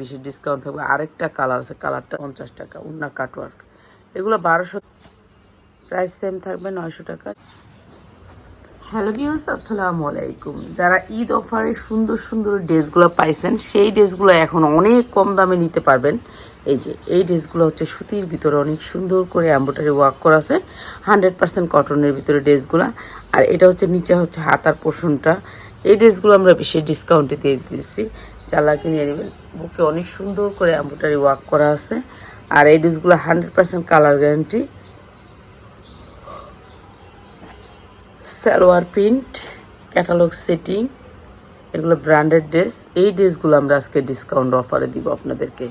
বেশি ডিসকাউন্ট থাকবে। আরেকটা কালার আছে কালারটা পঞ্চাশ টাকা, উন্না কাটওয়ার্ক এগুলো বারোশো প্রাইস সেম থাকবে নয়শো টাকা। হ্যালো ভিউস আসসালামু আলাইকুম। যারা ঈদ অফারে সুন্দর সুন্দর ড্রেসগুলো পাইছেন, সেই ড্রেসগুলো এখন অনেক কম দামে নিতে পারবেন। এই যে, এই ড্রেসগুলো হচ্ছে সুতির ভিতরে অনেক সুন্দর করে এম্ব্রয়ডারি ওয়ার্ক করা আছে। হান্ড্রেড পার্সেন্ট কটনের ভিতরে ড্রেসগুলো আর এটা হচ্ছে নিচে হচ্ছে হাতার পোর্শনটা এই ড্রেসগুলো আমরা বেশি ডিসকাউন্টে দিয়ে দিচ্ছি। চালাকি নিয়ে নেবেন। বুকে অনেক সুন্দর করে এম্ব্রয়ডারি ওয়ার্ক করা আছে। আর এই ড্রেসগুলো hundred percent colour guarantee. Salwar print, catalogue setting, এগুলো ব্র্যান্ডেড ড্রেস। এই ড্রেসগুলো আমরা আজকে ডিসকাউন্ট অফারে দিব আপনাদেরকে।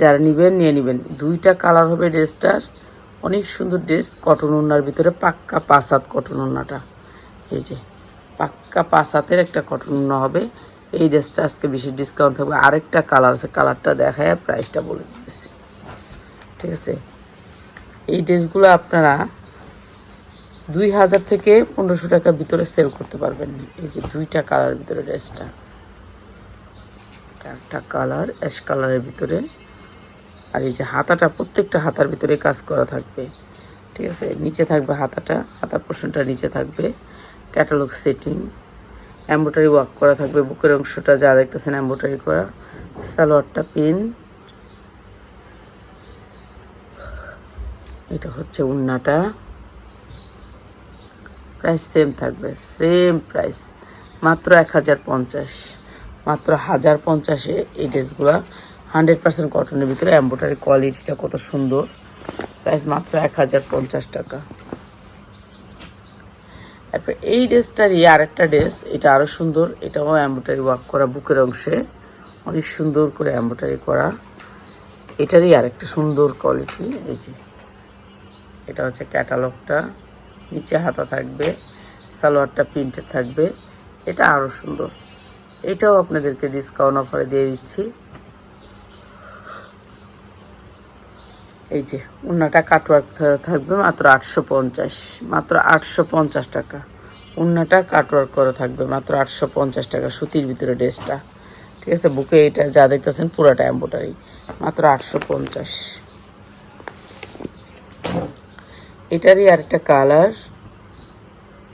যারা নেবেন, নিয়ে নেবেন। দুইটা কালার হবে ড্রেসটার। অনেক সুন্দর ড্রেস। কটন ওনার ভিতরে পাক্কা পাঁচ হাত কটন ওনাটা এই যে, পাক্কা পাঁচ হাতের একটা কটন ওনা হবে। এই ড্রেসটা আজকে বেশি ডিসকাউন্ট থাকবে আরেকটা কালার আছে কালারটা দেখায় প্রাইসটা বলে দিচ্ছি ঠিক আছে? এই ড্রেসগুলো আপনারা দুই হাজার থেকে পনেরোশো টাকার ভিতরে সেল করতে পারবেন। এই যে দুইটা কালার ভিতরে ড্রেসটা। একটা কালার অ্যাশ কালারের ভিতরে। আর এই যে হাতাটা, প্রত্যেকটা হাতার ভিতরে কাজ করা থাকবে। ঠিক আছে? নিচে থাকবে হাতাটা, হাতার পোর্শনটা নিচে থাকবে। ক্যাটালগ সেটিং এম্ব্রয়ডারি ওয়ার্ক করা থাকবে, বুকের অংশটা যা দেখতেছেন এম্ব্রয়ডারি করা। সালোয়ারটা পিন। এটা হচ্ছে উন্নাটা। প্রাইস সেম থাকবে সেম প্রাইস মাত্র এক হাজার পঞ্চাশ, মাত্র হাজার পঞ্চাশে এই ড্রেসগুলো। হান্ড্রেড পার্সেন্ট কটনের ভিতরে এম্ব্রয়ডারি কোয়ালিটিটা কত সুন্দর। প্রাইস মাত্র এক হাজার পঞ্চাশ টাকা। তারপর এই ড্রেসটারই আরেকটা ড্রেস, এটা আরও সুন্দর, এটাও এম্ব্রয়ডারি ওয়ার্ক করা বুকের অংশে, অনেক সুন্দর করে এম্ব্রয়ডারি করা। এটারই আরেকটা সুন্দর কোয়ালিটি এই যে, এটা হচ্ছে ক্যাটালগটা নিচে হাতা থাকবে, সালোয়ারটা প্রিন্টেড থাকবে, এটা আরও সুন্দর। এটাও আপনাদেরকে ডিসকাউন্ট অফারে দিয়ে দিচ্ছি। এই যে উন্নাটা কাটওয়ার্ক থাকবে মাত্র আটশো পঞ্চাশ, মাত্র আটশো পঞ্চাশ টাকা। উন্নাটা কাটওয়ার্ক করা থাকবে মাত্র আটশো পঞ্চাশ টাকা, সুতির ভিতরে ড্রেসটা। ঠিক আছে, বুকে এটা যা দেখতেছেন পুরাটা এম্বোটারি মাত্র আটশো পঞ্চাশ। এটারই আরেকটা কালার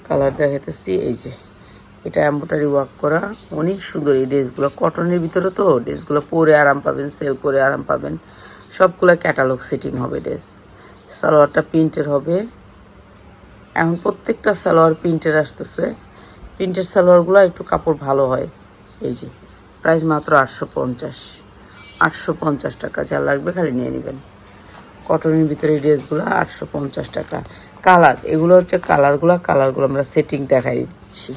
কালার দেখাইতেছি, এই যে। এটা এম্বোটারি ওয়ার্ক করা, অনেক সুন্দর এই ড্রেসগুলো কটনের ভিতরে তো ড্রেসগুলো পরে আরাম পাবেন সেল করে আরাম পাবেন। সবগুলো ক্যাটালগ সেটিং হবে ড্রেস সালোয়ারটা প্রিন্টের হবে। এখন প্রত্যেকটা সালোয়ার প্রিন্টের আসতেছে। প্রিন্টের সালোয়ারগুলো একটু কাপড় ভালো হয়। এই যে প্রাইস মাত্র আটশো পঞ্চাশ। আটশো পঞ্চাশ টাকা, যা লাগবে খালি নিয়ে নেবেন। কটনের ভিতরে ড্রেসগুলো আটশো পঞ্চাশ টাকা। কালার এগুলো হচ্ছে কালারগুলো কালারগুলো আমরা সেটিং দেখাই দিচ্ছি।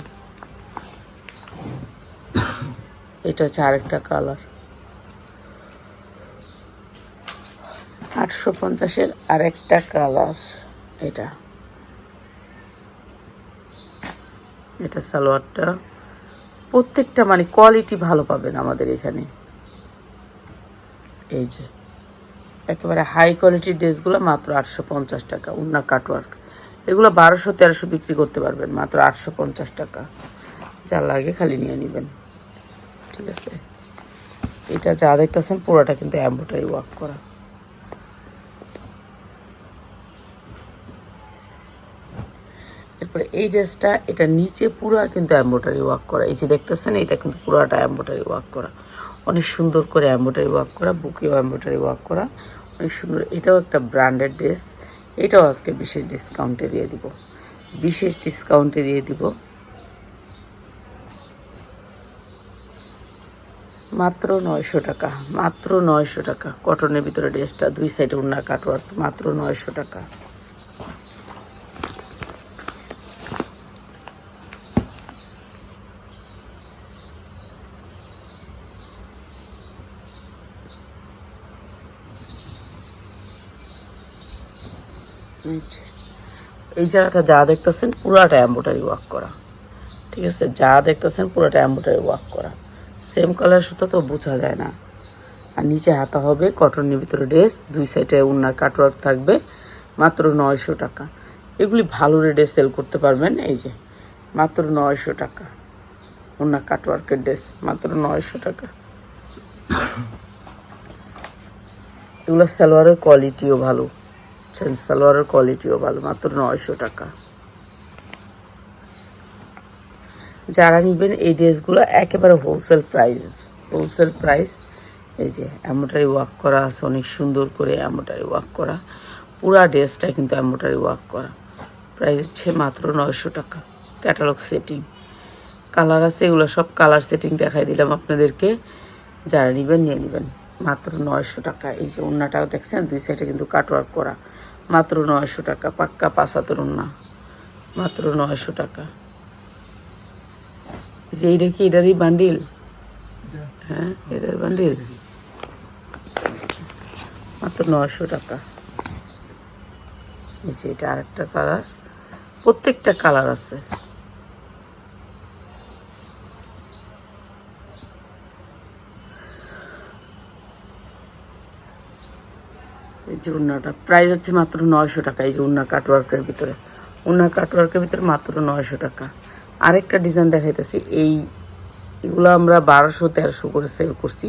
এটা হচ্ছে আরেকটা কালার আটশো পঞ্চাশের আরেকটা কালার এটা। এটা সালোয়ারটা। প্রত্যেকটা মানে কোয়ালিটি ভালো পাবেন আমাদের এখানে। এই যে, একেবারে হাই কোয়ালিটির ড্রেসগুলো মাত্র আটশো পঞ্চাশ টাকা, উন্না কাটওয়ার্ক। এগুলো বারোশো তেরোশো বিক্রি করতে পারবেন, মাত্র আটশো পঞ্চাশ টাকা। যা লাগে খালি নিয়ে নেবেন। ঠিক আছে? এটা যা দেখতেছেন, পুরোটা কিন্তু এম্ব্রয়ডারি ওয়ার্ক করা। এরপরে এই ড্রেসটা, এটা নিচে পুরো কিন্তু এম্ব্রয়ডারি ওয়ার্ক করা। এই যে দেখতেছেন, এটা কিন্তু পুরোটা এম্ব্রয়ডারি ওয়ার্ক করা। অনেক সুন্দর করে এম্ব্রয়ডারি ওয়ার্ক করা, বুকেও এম্ব্রয়ডারি ওয়ার্ক করা। অনেক সুন্দর, এটাও একটা ব্র্যান্ডেড ড্রেস এটাও আজকে বিশেষ ডিসকাউন্টে দিয়ে দিব। বিশেষ ডিসকাউন্টে দিয়ে দিব। মাত্র নয়শো টাকা, মাত্র নয়শো টাকা। কটনের ভিতরে ড্রেসটা দুই সাইডে উন্না কাটওয়ার্ক মাত্র নয়শো টাকা। এই যে, এই জায়গাটা যা দেখতেছেন পুরাটা এম্ব্রয়ডারি ওয়ার্ক করা। ঠিক আছে? যা দেখতেছেন পুরোটা এম্ব্রয়ডারি ওয়ার্ক করা। সেম কালার সুতো তো বোঝা যায় না। আর নিচে হাতা হবে কটনের ভিতরে ড্রেস দুই সাইডে উন্না কাটওয়ার্ক থাকবে মাত্র নয়শো টাকা। এগুলি ভালো রেটে সেল করতে পারবেন এই যে মাত্র নয়শো টাকা। উন্না কাটওয়ার্কের ড্রেস মাত্র নয়শো টাকা। এগুলো সালোয়ারের কোয়ালিটিও ভালো। চেঞ্জ সালোয়ারের কোয়ালিটিও ভালো, মাত্র নয়শো টাকা। যারা নেবেন এই ড্রেসগুলো একেবারে হোলসেল প্রাইস হোলসেল প্রাইস এই যে অ্যামোটারি ওয়ার্ক করা আছে, অনেক সুন্দর করে অ্যামোটারি ওয়ার্ক করা। পুরা ড্রেসটা কিন্তু অ্যামোটারি ওয়ার্ক করা। প্রাইস হচ্ছে মাত্র নয়শো টাকা। ক্যাটালগ সেটিং কালার আছে, এগুলো সব কালার সেটিং দেখাই দিলাম আপনাদেরকে। যারা নেবেন, নিয়ে নেবেন। মাত্র নয়শো টাকা। এই যে ওড়নাটাও দেখছেন, দুই সাইডে কিন্তু কাটওয়ার্ক করা। মাত্র নয়শো টাকা, পাক্কা পাঁচাতরুন না। মাত্র নয়শো টাকা। যে এইটা কি? এটারই বান্ডিল হ্যাঁ এটার বান্ডিল মাত্র নয়শো টাকা। এই যে এটা আরেকটা কালার প্রত্যেকটা কালার আছে। এই যে উন্নাটা, প্রাইস হচ্ছে মাত্র নয়শো টাকা, এই যে উন্না কাটওয়ার্কের ভিতরে। উন্না কাটওয়ার্কের ভিতরে মাত্র নয়শো টাকা। আরেকটা ডিজাইন দেখাইতেছি, এই এগুলো আমরা বারোশো তেরোশো করে সেল করছি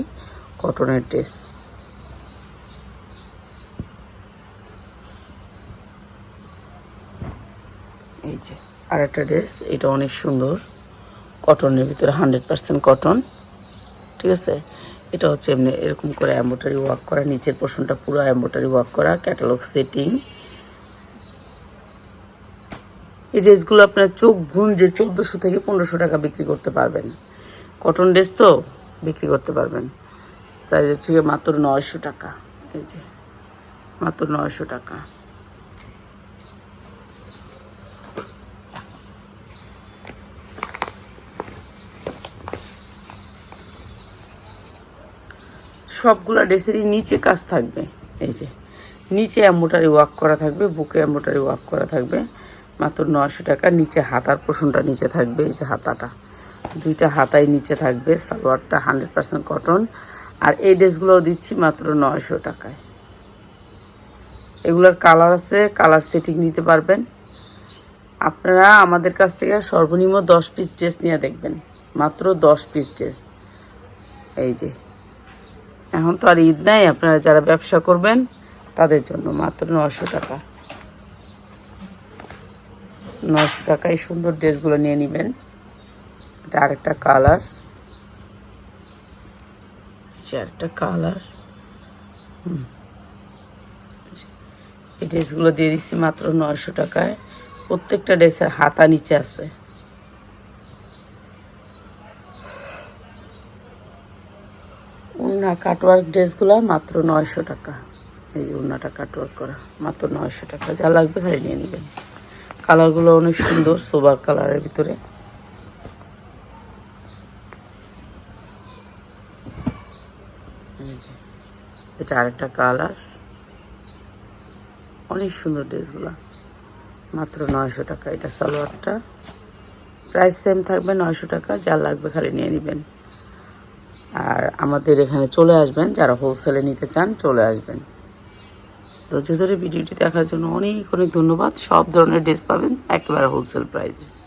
কটনের ড্রেস এই যে আরেকটা ড্রেস এটা অনেক সুন্দর। কটনের ভিতরে হান্ড্রেড পার্সেন্ট কটন ঠিক আছে? এটা হচ্ছে এমনি এরকম করে অ্যাম্বোটারি ওয়ার্ক করা, নিচের পোর্শনটা পুরো অ্যাম্বোটারি ওয়ার্ক করা ক্যাটালগ সেটিং এই ড্রেসগুলো আপনার চোখ গুঞ্জে চোদ্দোশো থেকে পনেরোশো টাকা বিক্রি করতে পারবেন। কটন ড্রেস তো বিক্রি করতে পারবেন। প্রাইস হচ্ছে মাত্র নয়শো টাকা। এই যে, মাত্র নয়শো টাকা। সবগুলা ড্রেসেরই নিচে কাজ থাকবে। এই যে, নিচে অ্যাম্বোটারি ওয়ার্ক করা থাকবে, বুকে অ্যাম্বোটারি ওয়ার্ক করা থাকবে। মাত্র নয়শো টাকা, নিচে হাতার পোষণটা নিচে থাকবে, এই যে হাতাটা। দুইটা হাতাই নিচে থাকবে, সালোয়ারটা হান্ড্রেড পার্সেন্ট কটন। আর এই ড্রেসগুলোও দিচ্ছি মাত্র নয়শো টাকায়। এগুলোর কালার আছে, কালার সেটিং নিতে পারবেন। আপনারা আমাদের কাছ থেকে সর্বনিম্ন দশ পিস ড্রেস নিয়ে দেখবেন। মাত্র দশ পিস ড্রেস। এই যে এখন তো আর ঈদ নাই, আপনারা যারা ব্যবসা করবেন, তাদের জন্য মাত্র নশো টাকা। নশো টাকায় সুন্দর ড্রেসগুলো নিয়ে নেবেন। এটা আরেকটা কালার। আরেকটা কালার। হুম। এই ড্রেসগুলো দিয়ে দিচ্ছি মাত্র নশো টাকায়। প্রত্যেকটা ড্রেসের হাতা নিচে আছে উন্না কাটওয়ার্ক ড্রেসগুলো মাত্র নয়শো টাকা। এই যে উন্নাটা কাটওয়ার্ক করা, মাত্র নয়শো টাকা। যা লাগবে খালি নিয়ে নেবেন। কালারগুলো অনেক সুন্দর, সোবার কালারের ভিতরে। এটা আরেকটা কালার। অনেক সুন্দর ড্রেসগুলো মাত্র নয়শো টাকা। এটা সালোয়ারটা। প্রাইস সেম থাকবে নয়শো টাকা। যা লাগবে খালি নিয়ে নেবেন। আর আমাদের এখানে চলে আসবেন, যারা হোলসেলে নিতে চান চলে আসবেন। ধৈর্য ধরে ভিডিওটি দেখার জন্য অনেক অনেক ধন্যবাদ। সব ধরনের ড্রেস পাবেন, একেবারে হোলসেল প্রাইসে